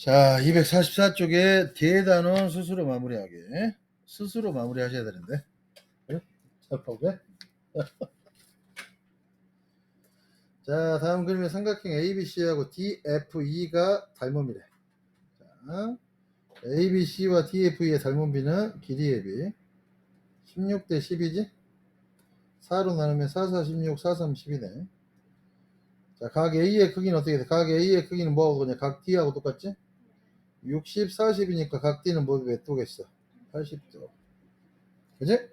자, 244쪽에 대단원 스스로 마무리하게. 스스로 마무리하셔야 되는데. 보게. 자, 다음 그림의 삼각형 ABC하고 DFE가 닮음이래. 자, ABC와 DFE의 닮음비는 길이의 비. 16대 10이지? 4로 나누면 4, 4, 16, 4, 3, 10이네. 자, 각 A의 크기는 어떻게 돼? 각 A의 크기는 뭐하고 그냥 각 D하고 똑같지? 60, 40이니까 각 D는 뭐 몇 도겠어? 80도. 그지?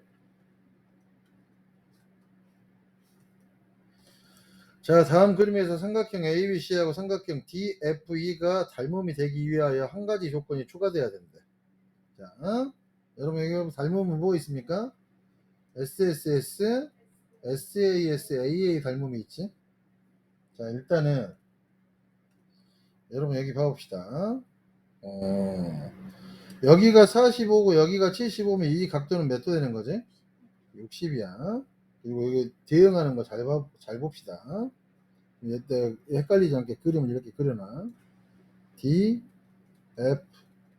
자, 다음 그림에서 삼각형 ABC하고 삼각형 DFE가 닮음이 되기 위하여 한 가지 조건이 추가돼야 된대. 자, 어? 여러분 여기 닮음은 뭐 있습니까? SSS, SAS, AA 닮음이 있지? 자, 일단은 여러분 여기 봐봅시다. 어, 여기가 45고 여기가 75면 이 각도는 몇 도 되는 거지? 60이야. 그리고 여기 대응하는 거 잘 잘 봅시다. 이때 헷갈리지 않게 그림을 이렇게 그려놔. D, F,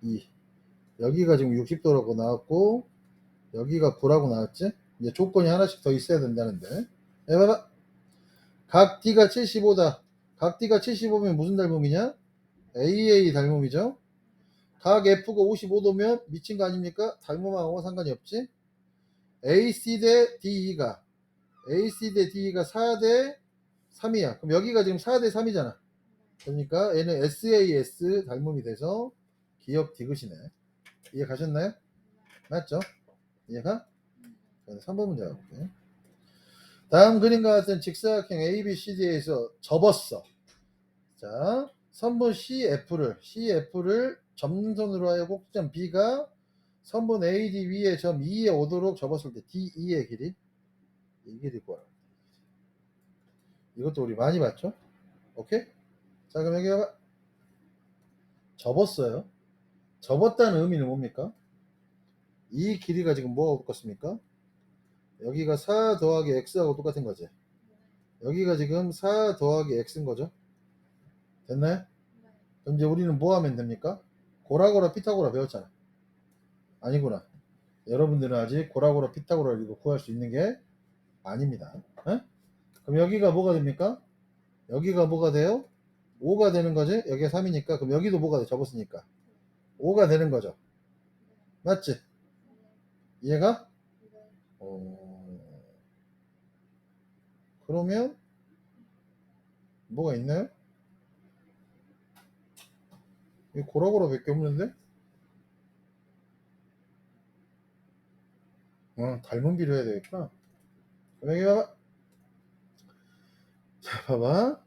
E. 여기가 지금 60도라고 나왔고 여기가 9라고 나왔지? 이제 조건이 하나씩 더 있어야 된다는데. 해봐봐. 각 D가 75다. 각 D가 75면 무슨 닮음이냐? AA 닮음이죠. 각 F가 55도면 미친 거 아닙니까? 닮음하고 상관이 없지. AC 대 DE가 AC 대 DE가 4 대 3이야. 그럼 여기가 지금 4 대 3이잖아. 그러니까 얘는 SAS 닮음이 돼서 기억 디귿이네. 이해 가셨나요? 맞죠? 이해가? 3번 문제 가볼게. 다음 그림과 같은 직사각형 ABCD에서 접었어. 자, 선분 CF를 CF를 점선으로 하여 꼭지점 B가 선분 AD 위에 점 E에 오도록 접었을 때 DE의 길이 이 길이 구하라. 이것도 우리 많이 봤죠? 오케이? 자 그럼 여기 봐봐. 접었어요. 접었다는 의미는 뭡니까? 이 길이가 지금 뭐가 똑같습니까? 여기가 4 더하기 x하고 똑같은 거지. 여기가 지금 4 더하기 x인 거죠. 됐나요? 그럼 이제 우리는 뭐 하면 됩니까? 고라고라 피타고라 배웠잖아. 아니구나. 여러분들은 아직 고라고라 피타고라 이거 구할 수 있는 게 아닙니다. 에? 그럼 여기가 뭐가 됩니까? 여기가 뭐가 돼요? 5가 되는 거지? 여기가 3이니까 그럼 여기도 뭐가 돼? 접었으니까 5가 되는 거죠. 맞지? 이해가? 어... 그러면 뭐가 있나요? 이 고라고라 밖에 없는데? 어, 닮은 비로 해야. 그럼 여기 봐봐. 자, 봐봐.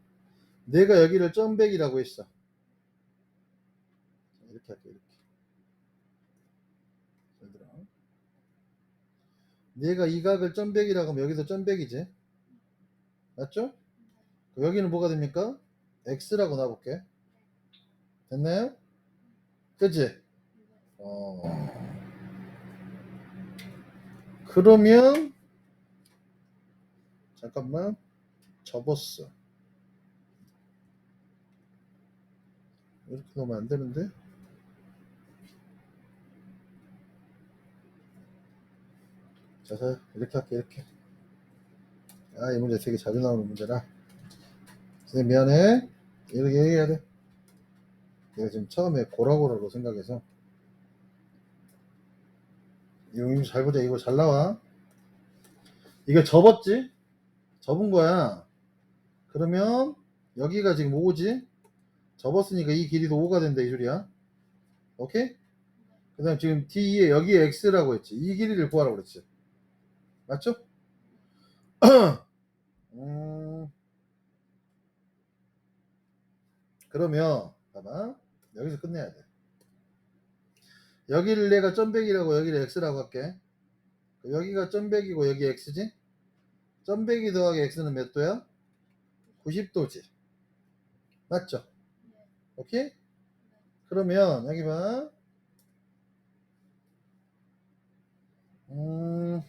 내가 여기를 점백이라고 했어. 자, 이렇게 할게, 이렇게. 잘 들어. 내가 이 각을 점백이라고 하면 여기도 점백이지. 맞죠? 여기는 뭐가 됩니까? x라고 놔볼게. 됐나요? 그치? 어. 그러면 잠깐만 접었어. 이렇게 놓으면 안 되는데? 자, 자, 이렇게 할게, 이렇게. 아, 이 문제 되게 자주 나오는 문제라. 선생님, 미안해. 이렇게 얘기해야 돼. 내가 지금 처음에 고라고라로 생각해서. 이거 잘 보자. 이거 잘 나와. 이거 접었지? 접은 거야. 그러면 여기가 지금 5지? 접었으니까 이 길이도 5가 된다 이 소리야. 오케이? 그 다음 지금 D에 여기에 X라고 했지. 이 길이를 구하라고 그랬지. 맞죠? 음, 그러면 봐봐. 여기서 끝내야 돼. 여기를 내가 점백이라고 여기를 x라고 할게. 여기가 점백이고 여기 x지? 점백이 더하기 x는 몇 도야? 90도지. 맞죠? 오케이? 그러면 여기 봐. 음,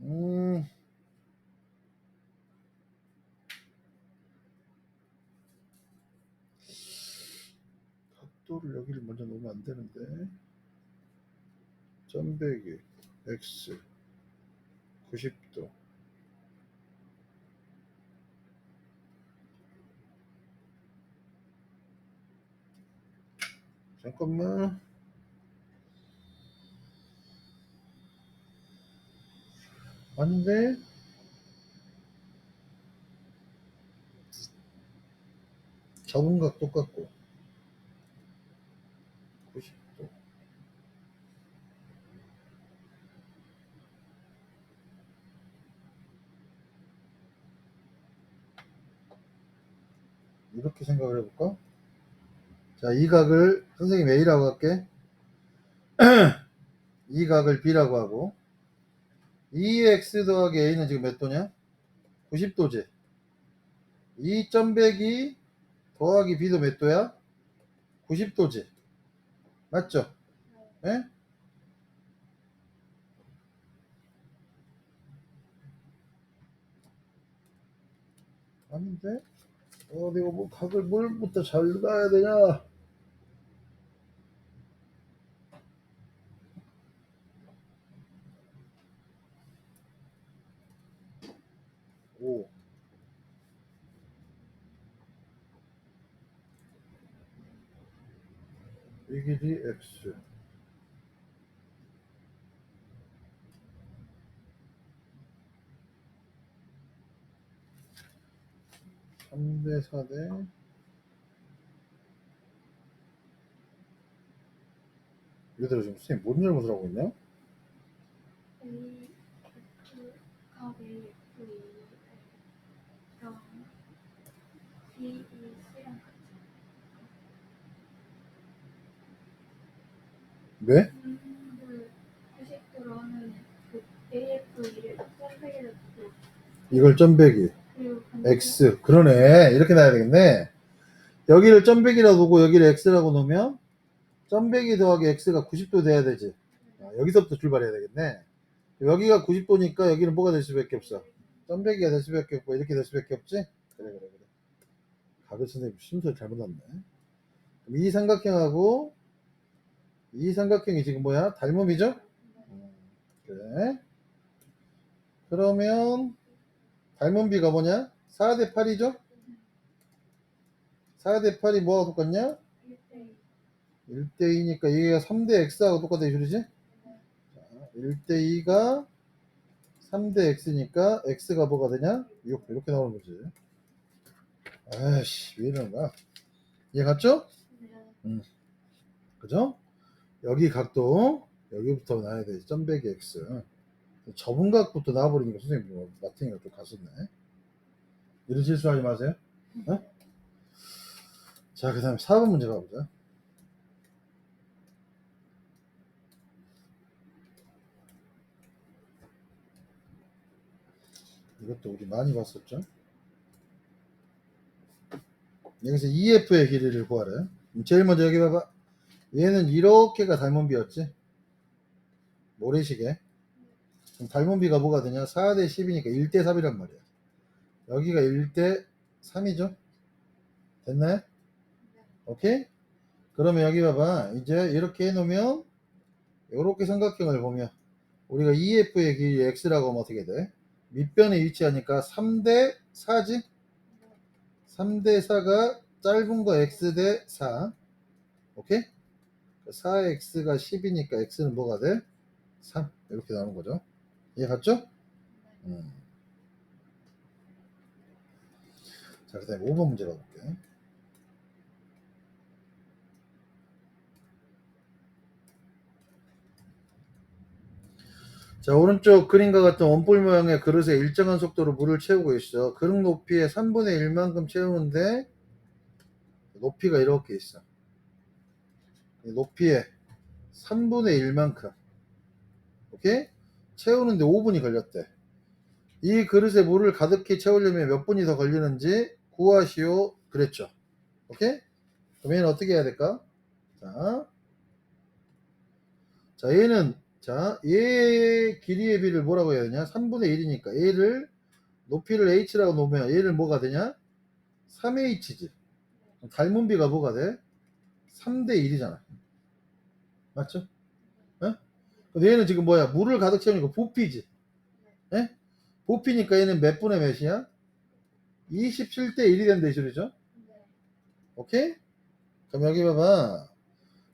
음, 90도를 여기를 먼저 놓으면 안 되는데. 점배기 x 90도. 잠깐만. 아닌데? 접은각 똑같고 90도 이렇게 생각을 해볼까? 자, 이 각을 선생님 A라고 할게. 이 각을 B라고 하고 2x 더하기 A는 지금 몇 도냐? 90도지. 2점 빼기 더하기 B도 몇 도야? 90도지. 맞죠? 예? 아닌데? 어, 내가 뭐 각을 뭘부터 잘 봐야 되냐? 오. 이 길이 x. 삼대 4대. 얘들아 지금 선생님 뭔 잘못을 하고 같이 왜? 음, 90도로 하면 그 A F E를 점백에다 두고 이걸 점배기 x. 그러네. 이렇게 놔야 되겠네. 여기를 점배기라고 두고 여기를 x라고 놓으면 점배기 더하기 x가 90도 돼야 되지. 아, 여기서부터 출발해야 되겠네. 여기가 90도니까 여기는 뭐가 될 수밖에 없어? 점배기가 될 수밖에 없고 이렇게 될 수밖에 없지? 그래 그래 그래. 각을 선생님 순서를 잘못 놨네. 그럼 이 삼각형하고 이 삼각형이 지금 뭐야? 닮음이죠? 음, 그래. 그러면 닮은 비가 뭐냐 4 대 8이죠 4 대 8이 뭐하고 똑같냐 1대 1대 2니까 얘가 3대 x하고 똑같다 이 소리지? 자, 1대 2가 3대 x니까 x가 뭐가 되냐? 6 이렇게 나오는 거지 아이씨 왜 이러는 거야 이해 갔죠? 네. 그죠? 여기 각도 여기부터 나야 돼 점배기 x 접은 각부터 나와버리니까 선생님 뭐 마팅이가 좀 갔었네 이런 실수하지 마세요. 어? 자 그 다음에 4번 문제 가보자. 이것도 우리 많이 봤었죠? 여기서 EF의 길이를 구하래. 제일 먼저 여기 봐봐. 얘는 이렇게가 닮은비였지? 모래시계. 그럼 닮은비가 뭐가 되냐? 4대 10이니까 1대 3이란 말이야 여기가 1대 3이죠 됐나요? 오케이? 그러면 여기 봐봐 이제 이렇게 해놓으면 이렇게 삼각형을 보면 우리가 EF의 길이 X라고 하면 어떻게 돼? 밑변에 위치하니까 3대 4지? 3대 4가 짧은 거 X 대 4 오케이? 4X가 10이니까 X는 뭐가 돼? 3 이렇게 나오는 거죠 이해 갔죠? 음. 자, 그 다음에 5번 문제 가볼게. 자, 오른쪽 그림과 같은 원볼 모양의 그릇에 일정한 속도로 물을 채우고 있어. 그릇 높이의 3분의 1만큼 채우는데, 높이가 이렇게 있어. 높이의 3분의 1만큼. 오케이? 채우는데 5분이 걸렸대. 이 그릇에 물을 가득히 채우려면 몇 분이 더 걸리는지 구하시오. 그랬죠. 오케이? 그럼 얘는 어떻게 해야 될까? 자. 자, 얘는, 자, 얘의 길이의 비를 뭐라고 해야 되냐? 3분의 1이니까 얘를 높이를 h라고 놓으면 얘를 뭐가 되냐? 3h지. 닮은 비가 뭐가 돼? 3대 1이잖아. 맞죠? 어? 얘는 지금 뭐야? 물을 가득 채우니까 부피지. 예? 부피니까 얘는 몇 분의 몇이야? 27대 1이 된다 이 소리죠? 네. 오케이? 그럼 여기 봐봐.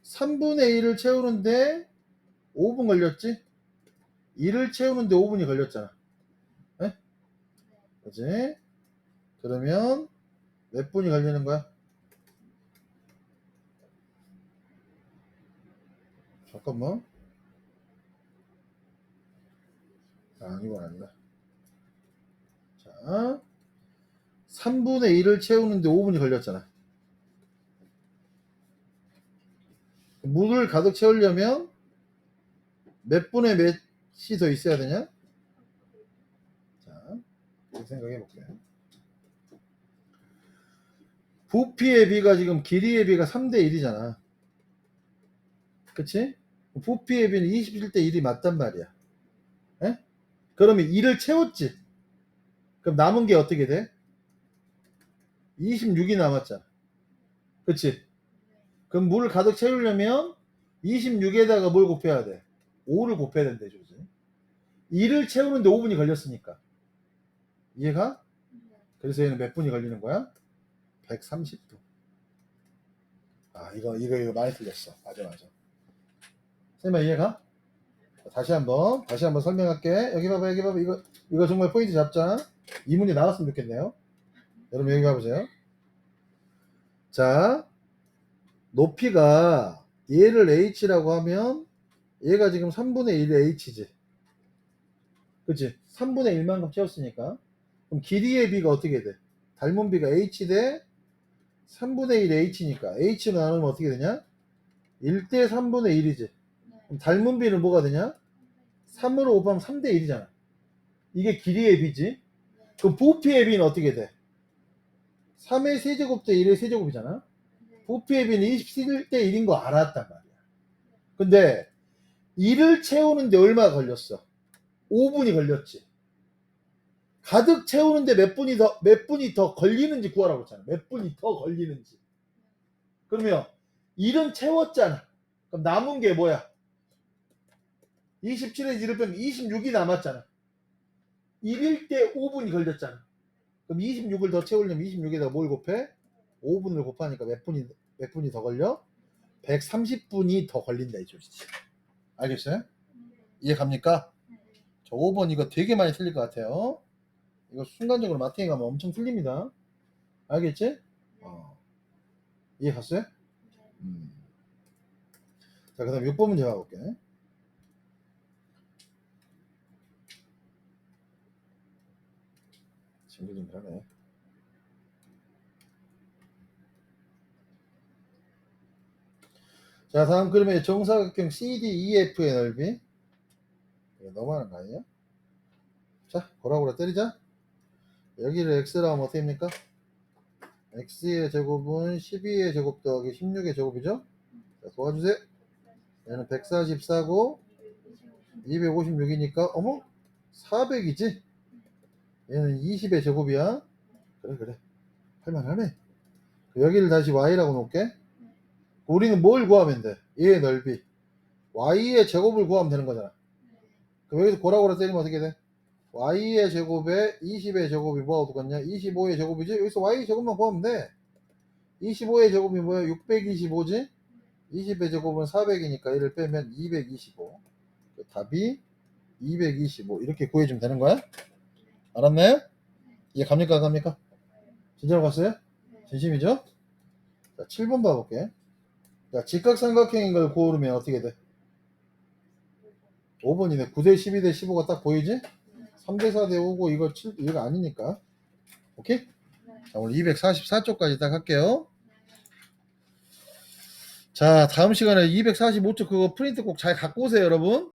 3분의 1을 채우는데 5분 걸렸지? 1을 채우는데 5분이 걸렸잖아. 예? 그지? 그러면 몇 분이 걸리는 거야? 잠깐만. 아, 이건 아니다. 자, 3분의 1을 채우는데 5분이 걸렸잖아. 물을 가득 채우려면 몇 분의 몇이 더 있어야 되냐? 자, 생각해 볼게요. 부피의 비가 지금 길이의 비가 3대 1이잖아. 그치? 부피의 비는 27대 1이 맞단 말이야. 에? 그러면 1을 채웠지. 그럼 남은 게 어떻게 돼? 26이 남았잖아. 그치? 그럼 물을 가득 채우려면 26에다가 뭘 곱해야 돼? 5를 곱해야 된대, 그지? 1을 채우는데 5분이 걸렸으니까. 이해가? 네. 그래서 얘는 몇 분이 걸리는 거야? 130분. 아, 이거, 이거, 이거 많이 틀렸어. 맞아, 맞아. 쌤아, 이해가? 다시 한 번, 다시 한번 설명할게. 여기 봐봐, 여기 봐봐. 이거, 이거 정말 포인트 잡자. 이 문이 나왔으면 좋겠네요. 여러분, 여기 봐보세요. 자, 높이가 얘를 h라고 하면 얘가 지금 3분의 1의 h지. 그치? 3분의 1만큼 채웠으니까. 그럼 길이의 비가 어떻게 돼? 닮은 비가 h 대 3분의 1 h니까 h로 나누면 어떻게 되냐? 1 대 3분의 1이지. 네. 그럼 닮은 비는 뭐가 되냐? 3으로 곱하면 3대 1이잖아. 이게 길이의 비지. 그럼 부피의 비는 어떻게 돼? 3의 세제곱 대 1의 세제곱이잖아. 네. 부피의 비는 27대 1인 거 알았단 말이야. 근데 1을 채우는데 얼마 걸렸어? 5분이 걸렸지. 가득 채우는데 몇 분이 더, 몇 분이 더 걸리는지 구하라고 했잖아. 몇 분이 더 걸리는지. 그러면 1은 채웠잖아. 그럼 남은 게 뭐야? 27에 1을 빼면 26이 남았잖아. 1일 때 5분이 걸렸잖아. 그럼 26을 더 채우려면 26에다가 뭘 곱해? 5분을 곱하니까 몇 분이 몇 분이 더 걸려? 130분이 더 걸린다 이 소리지. 알겠어요? 이해 갑니까? 저 5번 이거 되게 많이 틀릴 것 같아요. 이거 순간적으로 마팅에 가면 엄청 틀립니다. 알겠지? 어. 이해 갔어요? 음. 자, 그 다음 6번 문제 가볼게. 징글징글하네. 자, 다음 그림의 정사각형 CDEF의 넓이. 이거 너무하는 거 아니에요? 자, 고라고라 때리자. 여기를 x라 하면 어떻게 됩니까? x의 제곱은 12의 제곱 더하기 16의 제곱이죠? 자, 도와주세요. 얘는 144고 256이니까 어머 400이지? 얘는 20의 제곱이야. 그래 그래 할만하네. 여기를 다시 y라고 놓을게. 우리는 뭘 구하면 돼? 얘의 넓이. y의 제곱을 구하면 되는 거잖아. 그럼 여기서 고라고라 때리면 어떻게 돼? y의 제곱에 20의 제곱이 뭐가 똑같냐? 25의 제곱이지? 여기서 y 제곱만 구하면 돼. 25의 제곱이 뭐야? 625지? 20의 제곱은 400이니까 얘를 빼면 225. 그 답이 225. 이렇게 구해주면 되는 거야? 알았나요? 이해 갑니까? 안 갑니까? 진짜로 갔어요? 진심이죠? 자, 7번 봐볼게. 자, 직각삼각형인 걸 고르면 어떻게 돼? 5번이네. 9대 12대 15가 딱 보이지? 3대 4대 5고 이거 7, 이거 아니니까. 오케이? 자, 오늘 244쪽까지 딱 할게요. 자, 다음 시간에 245쪽 그거 프린트 꼭 잘 갖고 오세요, 여러분.